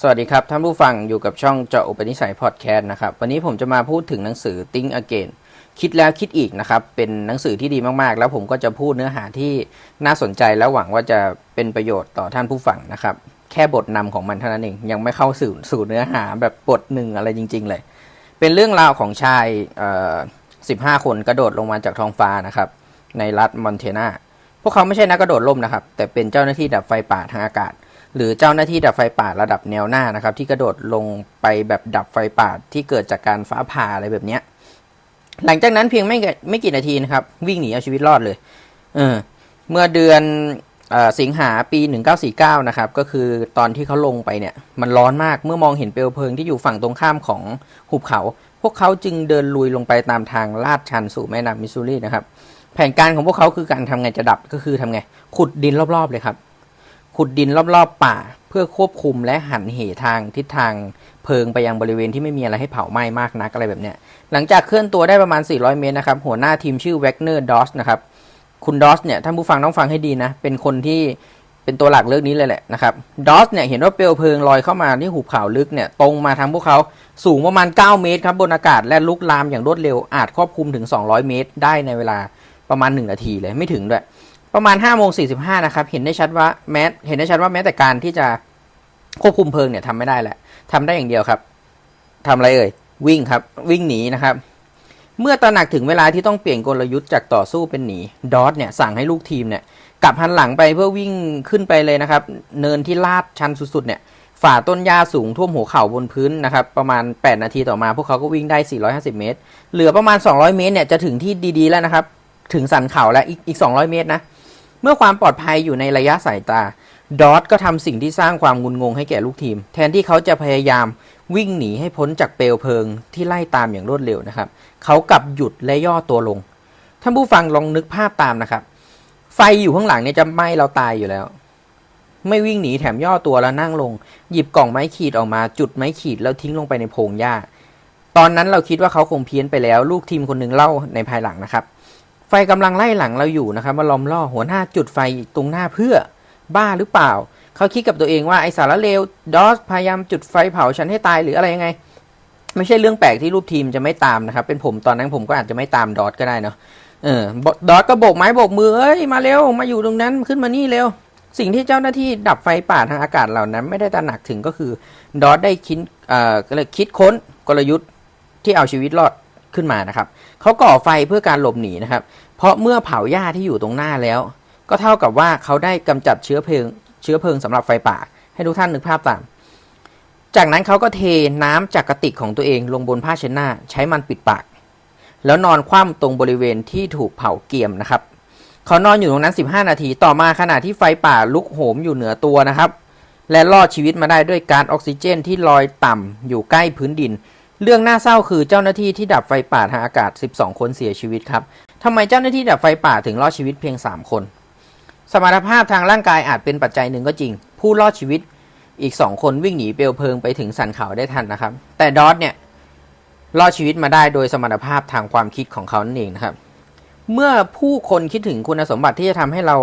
สวัสดีครับ ท่านผู้ฟังอยู่กับช่องเจาะอุปนิสัยพอดแคสต์นะครับ วันนี้ผมจะมาพูดถึงหนังสือ Think Again คิดแล้วคิดอีกนะครับ เป็นหนังสือที่ดีมากๆ แล้วผมก็จะพูดเนื้อหาที่น่าสนใจและหวังว่าจะเป็นประโยชน์ต่อท่านผู้ฟังนะครับ แค่บทนำของมันเท่านั้นเอง ยังไม่เข้าสู่สู่เนื้อหาแบบบทหนึ่งอะไรจริง ๆ เลย เป็นเรื่องราวของชายเอ่อ15คนกระโดดลงมาจากท้องฟ้านะครับ ในรัฐมอนเทนาพวกเขาไม่ใช่นักกระโดดร่มนะครับ แต่เป็นเจ้าหน้าที่ดับไฟป่าทางอากาศ หรือเจ้าหน้าที่ดับไฟป่าระดับแนวหน้านะครับ ที่กระโดดลงไปแบบดับไฟป่าที่เกิดจากการฟ้าผ่าอะไรแบบเนี้ย หลังจากนั้นเพียงไม่กี่ไม่กี่นาทีนะครับ วิ่งหนีเอาชีวิตรอดเลย เออ เมื่อเดือนสิงหาปี 1949 นะครับ ก็คือตอนที่เขาลงไปเนี่ย มันร้อนมากเมื่อมองเห็นเปลวเพลิงที่อยู่ฝั่งตรงข้ามของหุบเขา พวกเขาจึงเดินลุยลงไปตามทางลาดชันสู่แม่น้ำมิสซูรีนะครับ แผนการของพวกเขาคือการทำไงจะดับก็คือทำไงขุดดินรอบๆเลยครับ ขุดดินรอบๆป่า เพื่อควบคุมและหันเหทางทิศทางเพลิงไปยังบริเวณที่ไม่มีอะไรให้เผาไหม้มากนักอะไรแบบเนี้ยหลังจากเคลื่อนตัวได้ประมาณ 400 เมตรนะครับ หัวหน้าทีมชื่อแวกเนอร์ดอสนะครับ คุณดอสเนี่ยท่านผู้ฟังต้องฟังให้ดีนะ เป็นคนที่เป็นตัวหลักเรื่องนี้เลยแหละนะครับดอสเนี่ยเห็นว่าเปลวเพลิงลอยเข้ามาที่หุบเขาลึกเนี่ยตรงมาทางพวกเขาสูงประมาณ 9 เมตรครับบนอากาศและลุกลามอย่างรวดเร็วอาจครอบคลุมถึง 200 เมตร ได้ในเวลาประมาณ 1 นาทีเลยไม่ถึงด้วย ประมาณ5โมง45นะครับเห็นได้ชัดว่าแม้เห็นได้ชัดว่าแม้แต่การที่จะควบคุมเพลิงเนี่ยทำไม่ได้แหละทำได้อย่างเดียวครับทำอะไรเอ่ยวิ่งครับ วิ่งหนีนะครับ เมื่อตระหนักถึงเวลาที่ต้องเปลี่ยนกลยุทธ์จากต่อสู้เป็นหนีดอสเนี่ยสั่งให้ลูกทีมเนี่ยกลับหันหลังไปเพื่อวิ่งขึ้นไปเลยนะครับ เนินที่ลาดชันสุดๆเนี่ยฝ่าต้นหญ้าสูงท่วมหัวเข่าบนพื้นนะครับประมาณ 8 นาทีต่อมา พวกเขาก็วิ่งได้ 450 เมตร เหลือประมาณ 200 เมตรเนี่ยจะถึงที่ดีๆแล้วนะครับ ถึงสันเขาแล้วอีกอีก 200 เมตรนะ เมื่อความปลอดภัยอยู่ในระยะสายตา ดอทก็ทำสิ่งที่สร้างความงุนงงให้แก่ลูกทีม แทนที่เขาจะพยายามวิ่งหนีให้พ้นจากเปลวเพลิงที่ไล่ตามอย่างรวดเร็วนะครับ เขากลับหยุดและย่อตัวลง ท่านผู้ฟังลองนึกภาพตามนะครับ ไฟอยู่ข้างหลังเนี่ยจะไหม้เราตายอยู่แล้ว ไม่วิ่งหนีแถมย่อตัวแล้วนั่งลง หยิบกล่องไม้ขีดออกมา จุดไม้ขีดแล้วทิ้งลงไปในโพรงหญ้า ตอนนั้นเราคิดว่าเขาคงเพี้ยนไปแล้ว ลูกทีมคนหนึ่งเล่าในภายหลังนะครับ ไฟกำลังไล่หลังเราอยู่นะครับมาล้อมล่อหัวหน้าจุดไฟตรงหน้าเพื่อบ้าหรือเปล่า เขาคิดกับตัวเองว่าไอสารเลวดอสพยายามจุดไฟเผาฉันให้ตายหรืออะไรยังไง ไม่ใช่เรื่องแปลกที่รูปทีมจะไม่ตามนะครับ เป็นผมตอนนั้นผมก็อาจจะไม่ตามดอสก็ได้เนาะเออดอสก็โบกไม้โบกมือเอ้ยมาเร็วมาอยู่ตรงนั้นขึ้นมานี่เร็วสิ่งที่เจ้าหน้าที่ดับไฟป่าทางอากาศเหล่านั้น ไม่ได้ตระหนักถึงก็คือดอสได้คิดเอ่อก็เลยคิดค้นกลยุทธ์ที่เอาชีวิตรอด ขึ้นมานะครับเขาก่อไฟเพื่อการหลบหนีนะครับ เพราะเมื่อเผาหญ้าที่อยู่ตรงหน้าแล้ว ก็เท่ากับว่าเขาได้กำจัดเชื้อเพลิง เชื้อเพลิงสำหรับไฟป่า ให้ทุกท่านนึกภาพตาม จากนั้นเขาก็เทน้ำจากกระติกของตัวเองลงบนผ้าเช็ดหน้า ใช้มันปิดปาก แล้วนอนคว่ำตรงบริเวณที่ถูกเผาเกรียมนะครับเขานอนอยู่ตรงนั้น 15 นาทีต่อมาขณะที่ไฟป่าลุกโหมอยู่เหนือตัวนะครับ และรอดชีวิตมาได้ด้วยการออกซิเจนที่ลอยต่ำอยู่ใกล้พื้นดิน เรื่องน่าเศร้าคือเจ้าหน้าที่ที่ดับไฟป่าทางอากาศ 12 คนเสียชีวิตครับทำไมเจ้าหน้าที่ดับไฟป่าถึงรอดชีวิตเพียง 3 คน สมรรถภาพทางร่างกายอาจเป็นปัจจัยหนึ่งก็จริง ผู้รอดชีวิตอีก 2 คนวิ่งหนีเปลวเพลิงไปถึงสันเขาได้ทันนะครับ แต่ดอทเนี่ยรอดชีวิตมาได้โดยสมรรถภาพทางความคิดของเขานั่นเองนะครับ เมื่อผู้คนคิดถึงคุณสมบัติที่จะทำให้เรา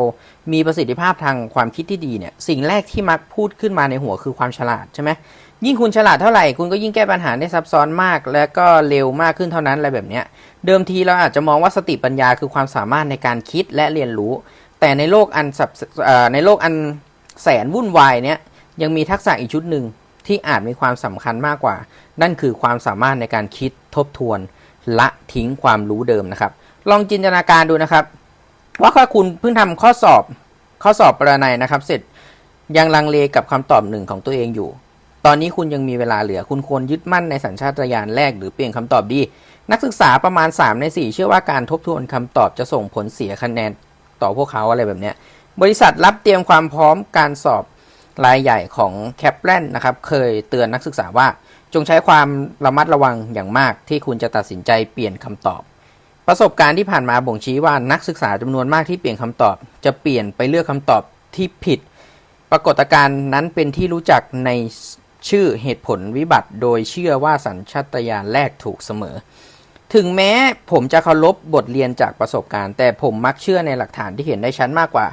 มีประสิทธิภาพทางความคิดที่ดีเนี่ยสิ่งแรกที่มักพูดขึ้นมาในหัวคือความฉลาดใช่ไหมยิ่งคุณฉลาดเท่าไหร่คุณก็ยิ่งแก้ปัญหาได้ซับซ้อนมาก และก็เร็วมากขึ้นเท่านั้นอะไรแบบเนี้ยเดิมทีเราอาจจะมองว่าสติปัญญาคือความสามารถในการคิดและเรียนรู้ แต่ในโลกอันสับในโลกอันแสนวุ่นวายเนี่ยยังมีทักษะอีกชุดหนึ่งที่อาจมีความสำคัญมากกว่า นั่นคือความสามารถในการคิดทบทวน ละทิ้งความรู้เดิมนะครับ ลองจินตนาการดูนะครับ ว่าถ้าคุณเพิ่งทำข้อสอบข้อสอบประนัยนะครับ เสร็จยังลังเลกับคำตอบหนึ่งของตัวเองอยู่ ตอนนี้คุณยังมีเวลาเหลือ คุณควรยึดมั่นในสัญชาตญาณแรกหรือเปลี่ยนคำตอบดี นักศึกษาประมาณ 3 ใน 4 เชื่อว่าการทบทวนคำตอบจะส่งผลเสียคะแนนต่อพวกเขาอะไรแบบเนี้ยบริษัทรับเตรียมความพร้อมการสอบรายใหญ่ของแคปแลนนะครับ เคยเตือนนักศึกษาว่า จงใช้ความระมัดระวังอย่างมากที่คุณจะตัดสินใจเปลี่ยนคำตอบ ประสบการณ์ที่ผ่านมาบ่งชี้ว่านักศึกษาจำนวนมากที่เปลี่ยนคำตอบ จะเปลี่ยนไปเลือกคำตอบที่ผิด ปรากฏการณ์นั้นเป็นที่รู้จักในชื่อเหตุผลวิบัติ โดยเชื่อว่าสัญชาตญาณแรกถูกเสมอ ถึงแม้ผมจะเคารพบทเรียนจากประสบการณ์ แต่ผมมักเชื่อในหลักฐานที่เห็นได้ชัดมากกว่า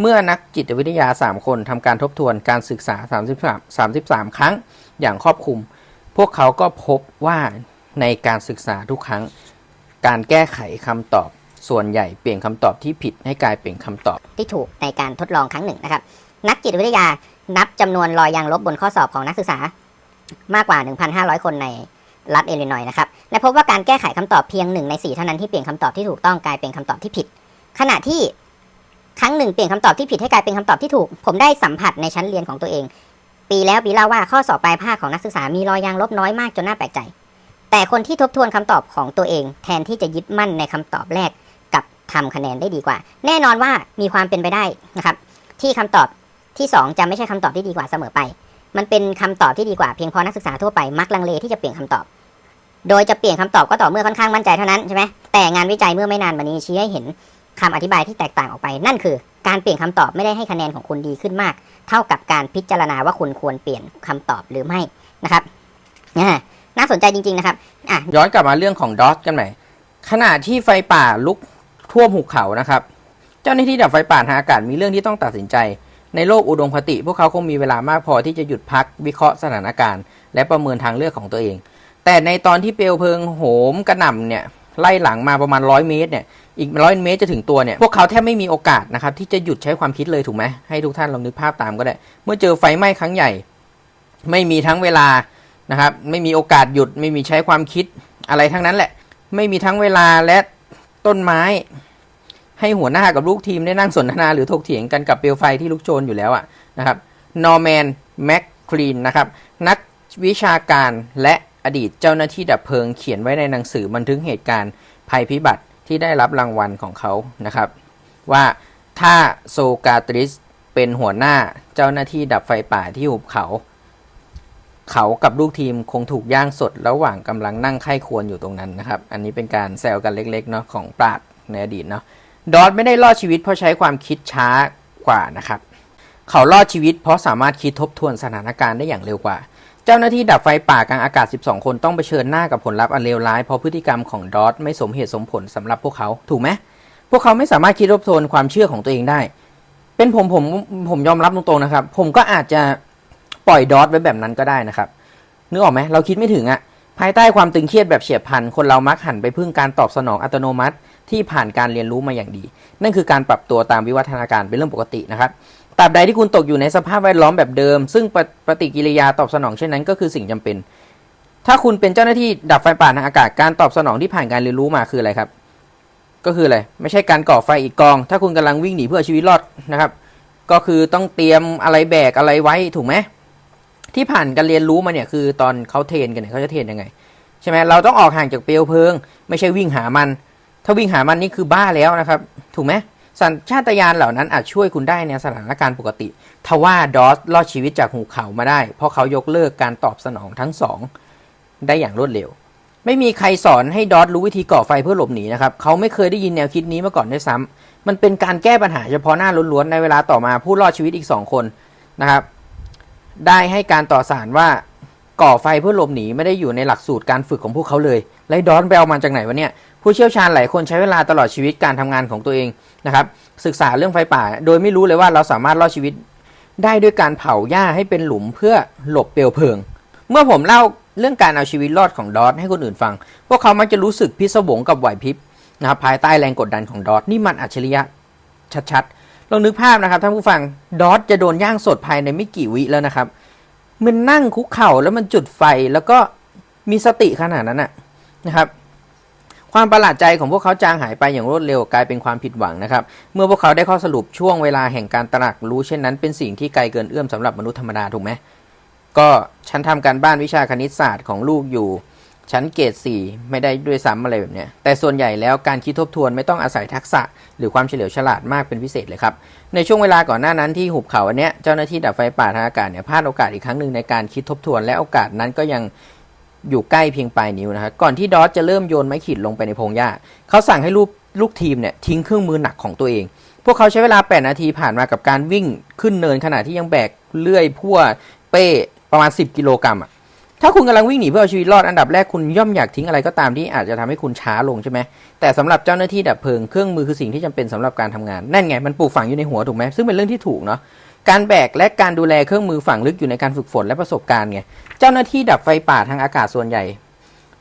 เมื่อนักจิตวิทยา 3 คนทำการทบทวนการศึกษา 33 33 ครั้งอย่างครอบคลุม พวกเขาก็พบว่าในการศึกษาทุกครั้ง การแก้ไขคำตอบ ส่วนใหญ่เปลี่ยนคำตอบที่ผิดให้กลายเป็นคำตอบ ที่ถูกในการทดลองครั้งหนึ่งนะครับ นักจิตวิทยานับจำนวนรอยยางลบบนข้อสอบของนักศึกษามากกว่า 1,500 คนในรัฐเอลินอยส์นะครับ และพบว่าการแก้ไขคำตอบเพียงหนึ่งในสี่เท่านั้นที่เปลี่ยนคำตอบที่ถูกต้องกลายเป็นคำตอบที่ผิด ขณะที่ครั้งหนึ่งเปลี่ยนคำตอบที่ผิดให้กลายเป็นคำตอบที่ถูก ผมได้สัมผัสในชั้นเรียนของตัวเอง ปีแล้วปีเล่าว่าข้อสอบปลายภาคของนักศึกษามีรอยยางลบน้อยมากจนน่าแปลกใจ แต่คนที่ทบทวนคำตอบของตัวเอง แทนที่จะยึดมั่นในคำตอบแรกกับทำคะแนนได้ดีกว่า แน่นอนว่ามีความเป็นไปได้นะครับ ที่คำตอบที่ 2 จะไม่ใช่คำตอบที่ดีกว่าเสมอไป มันเป็นคำตอบที่ดีกว่าเพียงพอนักศึกษาทั่วไปมักลังเลที่จะเปลี่ยนคำตอบ โดยจะเปลี่ยนคำตอบก็ต่อเมื่อค่อนข้างมั่นใจเท่านั้นใช่ไหมแต่งานวิจัยเมื่อไม่นานมานี้ชี้ให้เห็นคำอธิบายที่แตกต่างออกไป นั่นคือ การเปลี่ยนคำตอบไม่ได้ให้คะแนนของคุณดีขึ้นมาก เท่ากับการพิจารณาว่าคุณควรเปลี่ยนคำตอบหรือไม่นะครับอ่า น่าสนใจจริง ๆ นะครับอะย้อนกลับมาเรื่องของดอสกันใหม่ขณะที่ไฟป่าลุกท่วมหุบเขานะครับ เจ้าหน้าที่ดับไฟป่าทางอากาศมีเรื่องที่ต้องตัดสินใจ ในโลกอุดมคติ พวกเขาคงมีเวลามากพอที่จะหยุดพักวิเคราะห์สถานการณ์ และประเมินทางเลือกของตัวเอง แต่ในตอนที่เปลวเพลิงโหมกระหน่ำเนี่ยไล่หลังมาประมาณร้อยเมตรเนี่ยอีกร้อยเมตรจะถึงตัวเนี่ยพวกเขาแทบไม่มีโอกาสนะครับที่จะหยุดใช้ความคิดเลยถูกไหมให้ทุกท่านลองนึกภาพตามก็ได้ เมื่อเจอไฟไหม้ครั้งใหญ่ ไม่มีทั้งเวลา นะครับ ไม่มีโอกาสหยุดไม่มีใช้ความคิดอะไรทั้งนั้นแหละ ไม่มีทั้งเวลาและต้นไม้ ให้หัวหน้ากับลูกทีมได้นั่งสนทนาหรือถกเถียงกันกับเปลวไฟที่ลุกโชนอยู่แล้วอะนะครับนอร์แมนแมคคลีนนะครับ นักวิชาการและอดีตเจ้าหน้าที่ดับเพลิงเขียนไว้ในหนังสือบันทึกเหตุการณ์ภัยพิบัติที่ได้รับรางวัลของเขานะครับ ว่าถ้าโซกาตริสเป็นหัวหน้าเจ้าหน้าที่ดับไฟป่าที่หุบเขา เขากับลูกทีมคงถูกย่างสดระหว่างกำลังนั่งไข้ควรอยู่ตรงนั้นนะครับ อันนี้เป็นการแซวกันเล็กๆเนาะของปราดในอดีตเนาะดอทไม่ได้รอดชีวิตเพราะใช้ความคิดช้ากว่านะครับ เขารอดชีวิตเพราะสามารถคิดทบทวนสถานการณ์ได้อย่างเร็วกว่า เจ้าหน้าที่ดับไฟป่ากลางอากาศ 12 คนต้องเผชิญหน้ากับผลลัพธ์อันเลวร้ายเพราะพฤติกรรมของดอทไม่สมเหตุสมผลสำหรับพวกเขาถูกไหมพวกเขาไม่สามารถคิดทบทวนความเชื่อของตัวเองได้ เป็นผมผมผมยอมรับตรงๆนะครับ ผมก็อาจจะ ปล่อยดอทไว้แบบนั้นก็ได้นะครับนึกออกไหมเราคิดไม่ถึงอะภายใต้ความตึงเครียดแบบเฉียบพลันคนเรามักหันไปพึ่งการตอบสนองอัตโนมัติ ที่ผ่านการเรียนรู้มาอย่างดี นั่นคือการปรับตัวตามวิวัฒนาการเป็นเรื่องปกตินะครับตราบใดที่คุณตกอยู่ในสภาพแวดล้อมแบบเดิม ซึ่งปฏิปฏิกิริยาตอบสนองเช่นนั้นก็คือสิ่งจำเป็น ถ้าคุณเป็นเจ้าหน้าที่ดับไฟป่าทางอากาศการตอบสนองที่ผ่านการเรียนรู้มาคืออะไรครับ ก็คืออะไรไม่ใช่การก่อไฟอีกกอง ถ้าคุณกำลังวิ่งหนีเพื่อชีวิตรอดนะครับ ก็คือต้องเตรียมอะไรแบกอะไรไว้ถูกไหม ที่ผ่านการเรียนรู้มาเนี่ยคือตอนเขาเทรนกันเนี่ยเขาจะเทรนยังไงใช่ไหมเราต้องออกห่างจากเปลวเพลิง ไม่ใช่วิ่งหามัน ถ้าวิ่งหามันนี่คือบ้าแล้วนะครับ ถูกไหมสัญชาตญาณเหล่านั้นอาจช่วยคุณได้ในสถานการณ์ปกติ ทว่าดอสรอดชีวิตจากหุบเขามาได้ เพราะเขายกเลิกการตอบสนองทั้งสองได้อย่างรวดเร็ว ไม่มีใครสอนให้ดอสรู้วิธีก่อไฟเพื่อหลบหนีนะครับ เขาไม่เคยได้ยินแนวคิดนี้มาก่อนด้วยซ้ำมันเป็นการแก้ปัญหาเฉพาะหน้าล้วนๆในเวลาต่อมาผู้รอดชีวิตอีกสองคนนะครับ ได้ให้การต่อสารว่าก่อไฟเพื่อหลบหนีไม่ได้อยู่ในหลักสูตรการฝึกของพวกเขาเลยไล่ดอนไปเอามาจากไหนวะเนี่ยผู้เชี่ยวชาญหลายคนใช้เวลาตลอดชีวิตการทำงานของตัวเองนะครับศึกษาเรื่องไฟป่า โดยไม่รู้เลยว่าเราสามารถรอดชีวิต ได้ด้วยการเผาหญ้าให้เป็นหลุมเพื่อหลบเปลวเพลิง เมื่อผมเล่าเรื่องการเอาชีวิตรอดของดอทให้คนอื่นฟัง พวกเขามักจะรู้สึกพิศวงกับไหวพริบนะครับภายใต้แรงกดดันของดอทนี่มันอัจฉริยะชัดๆ ลองนึกภาพนะครับท่านผู้ฟังดอทจะโดนย่างสดภายในไม่กี่วิแล้วนะครับ มันนั่งคุกเข่าแล้วมันจุดไฟแล้วก็มีสติขนาดนั้นนะนะครับ ความประหลาดใจของพวกเขาจางหายไปอย่างรวดเร็วกลายเป็นความผิดหวังนะครับ เมื่อพวกเขาได้ข้อสรุปช่วงเวลาแห่งการตรักรู้เช่นนั้น เป็นสิ่งที่ไกลเกินเอื้อมสำหรับมนุษย์ธรรมดาถูกไหมก็ฉันทำการบ้านวิชาคณิตศาสตร์ของลูกอยู่ ชั้นเกรดสี่ไม่ได้ด้วยซ้ำอะไรแบบเนี้ยแต่ส่วนใหญ่แล้วการคิดทบทวนไม่ต้องอาศัยทักษะ หรือความเฉลียวฉลาดมากเป็นพิเศษเลยครับ ในช่วงเวลาก่อนหน้านั้นที่หุบเขาอันเนี้ยเจ้าหน้าที่ดับไฟป่าทางอากาศเนี่ยพลาดโอกาสอีกครั้งหนึ่งในการคิดทบทวน และโอกาสนั้นก็ยังอยู่ใกล้เพียงปลายนิ้วนะครับก่อนที่ดอสจะเริ่มโยนไม้ขีดลงไปในพงหญ้าเขาสั่งให้ลูกลูกทีมเนี่ยทิ้งเครื่องมือหนักของตัวเอง พวกเขาใช้เวลา 8 นาทีผ่านมากับการวิ่งขึ้นเนินขณะที่ยังแบกเลื่อยพั่วเป้ประมาณ 10 กิโลกรัมอะ ถ้าคุณกำลังวิ่งหนีเพื่อเอาชีวิตรอดอันดับแรกคุณย่อมอยากทิ้งอะไรก็ตามที่อาจจะทำให้คุณช้าลงใช่ไหมแต่สำหรับเจ้าหน้าที่ดับเพลิงเครื่องมือคือสิ่งที่จำเป็นสำหรับการทำงานนั่นไงมันปลูกฝังอยู่ในหัวถูกไหมซึ่งเป็นเรื่องที่ถูกเนาะการแบกและการดูแลเครื่องมือฝังลึกอยู่ในการฝึกฝนและประสบการณ์ไงเจ้าหน้าที่ดับไฟป่าทางอากาศส่วนใหญ่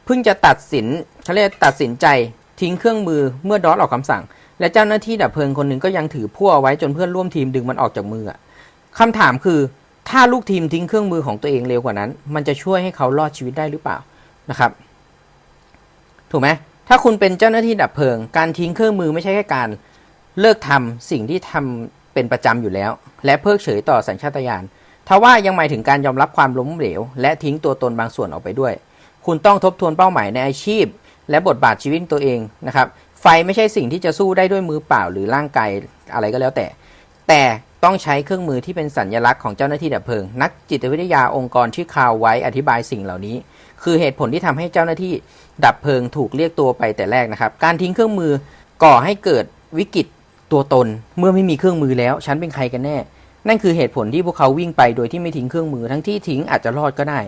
เพิ่งจะตัดสินเขาเรียกตัดสินใจทิ้งเครื่องมือเมื่อดอสออกคำสั่ง และเจ้าหน้าที่ดับเพลิงคนหนึ่งก็ยังถือพั่วไว้จนเพื่อนร่วมทีมดึงมันออกจากมืออะคำถามคือ ถ้าลูกทีมทิ้งเครื่องมือของตัวเองเร็วกว่านั้น มันจะช่วยให้เขารอดชีวิตได้หรือเปล่านะครับ ถูกไหมถ้าคุณเป็นเจ้าหน้าที่ดับเพลิง การทิ้งเครื่องมือไม่ใช่แค่การเลิกทำสิ่งที่ทำเป็นประจำอยู่แล้ว และเพิกเฉยต่อสัญชาตญาณทว่ายังหมายถึงการยอมรับความล้มเหลว และทิ้งตัวตนบางส่วนออกไปด้วย คุณต้องทบทวนเป้าหมายในอาชีพ และบทบาทชีวิตตัวเองนะครับ ไฟไม่ใช่สิ่งที่จะสู้ได้ด้วยมือเปล่าหรือร่างกายอะไรก็แล้วแต่ แต่ต้องใช้เครื่องมือที่เป็นสัญลักษณ์ของเจ้าหน้าที่ดับเพลิง นักจิตวิทยาองค์กรชื่อคาวไว้อธิบายสิ่งเหล่านี้ คือเหตุผลที่ทำให้เจ้าหน้าที่ดับเพลิงถูกเรียกตัวไปแต่แรกนะครับ การทิ้งเครื่องมือก่อให้เกิดวิกฤตตัวตน เมื่อไม่มีเครื่องมือแล้ว ฉันเป็นใครกันแน่ นั่นคือเหตุผลที่พวกเขาวิ่งไปโดยที่ไม่ทิ้งเครื่องมือทั้งที่ทิ้งอาจจะรอดก็ได้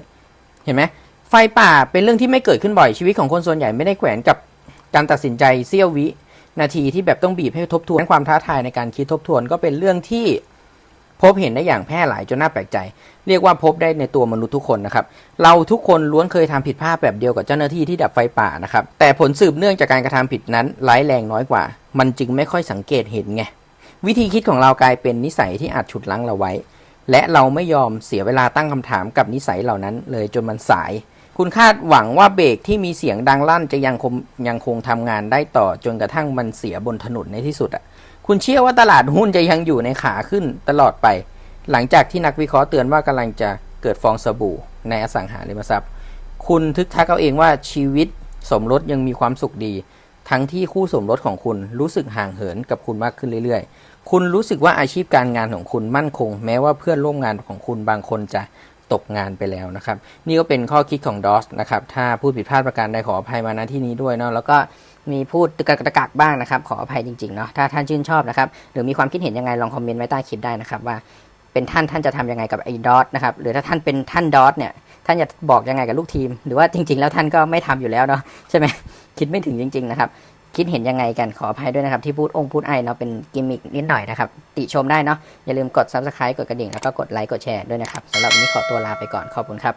เห็นไหมไฟป่าเป็นเรื่องที่ไม่เกิดขึ้นบ่อยชีวิตของคนส่วนใหญ่ไม่ได้แขวนกับการตัดสินใจเสี้ยววิ นาทีที่แบบต้องบีบให้ทบทวนความท้าทายในการคิดทบทวนก็เป็นเรื่องที่พบเห็นได้อย่างแพร่หลายจนน่าแปลกใจ เรียกว่าพบได้ในตัวมนุษย์ทุกคนนะครับ เราทุกคนล้วนเคยทำผิดพลาดแบบเดียวกับเจ้าหน้าที่ที่ดับไฟป่านะครับ แต่ผลสืบเนื่องจากการกระทำผิดนั้นร้ายแรงน้อยกว่า มันจึงไม่ค่อยสังเกตเห็นไง วิธีคิดของเรากลายเป็นนิสัยที่อาจฉุดลั้งเราไว้ และเราไม่ยอมเสียเวลาตั้งคำถามกับนิสัยเหล่านั้นเลยจนมันสาย คุณคาดหวังว่าเบรกที่มีเสียงดังลั่นจะยังคงยังคงทำงานได้ต่อจนกระทั่งมันเสียบนถนนในที่สุดอะ คุณเชื่อว่าตลาดหุ้นจะยังอยู่ในขาขึ้นตลอดไป หลังจากที่นักวิเคราะห์เตือนว่ากำลังจะเกิดฟองสบู่ในอสังหาริมทรัพย์ คุณทึกทักเอาเองว่าชีวิตสมรสยังมีความสุขดี ทั้งที่คู่สมรสของคุณรู้สึกห่างเหินกับคุณมากขึ้นเรื่อยๆ คุณรู้สึกว่าอาชีพการงานของคุณมั่นคง แม้ว่าเพื่อนร่วมงานของคุณบางคนจะ ตกงานไปแล้วนะครับ นี่ก็เป็นข้อคิดของดอสนะครับ ถ้าพูดผิดพลาดประการใดขออภัยมาณที่นี้ด้วยเนาะแล้วก็มีพูดตะกักตะกักบ้างนะครับ ขออภัยจริงๆเนาะถ้าท่านชื่นชอบนะครับ หรือมีความคิดเห็นยังไงลองคอมเมนต์ไว้ใต้คลิปได้นะครับ ว่าเป็นท่านท่านจะทำยังไงกับไอ้ดอทนะครับหรือถ้าท่านเป็นท่านดอทเนี่ยท่านจะบอกยังไงกับลูกทีม หรือว่าจริง ๆ แล้วท่านก็ไม่ทำอยู่แล้วเนาะใช่ไหมคิดไม่ถึงจริง ๆ นะครับ คิดเห็นยังไงกันขออภัยด้วยนะครับ ที่พูดองค์พูดไอเนาะเป็นกิมมิกนิดหน่อยนะครับ ติชมได้เนาะอย่าลืมกด subscribe กดกระดิ่งแล้วก็กดไลค์กดแชร์ด้วยนะครับสำหรับวันนี้ขอตัวลาไปก่อนขอบคุณครับ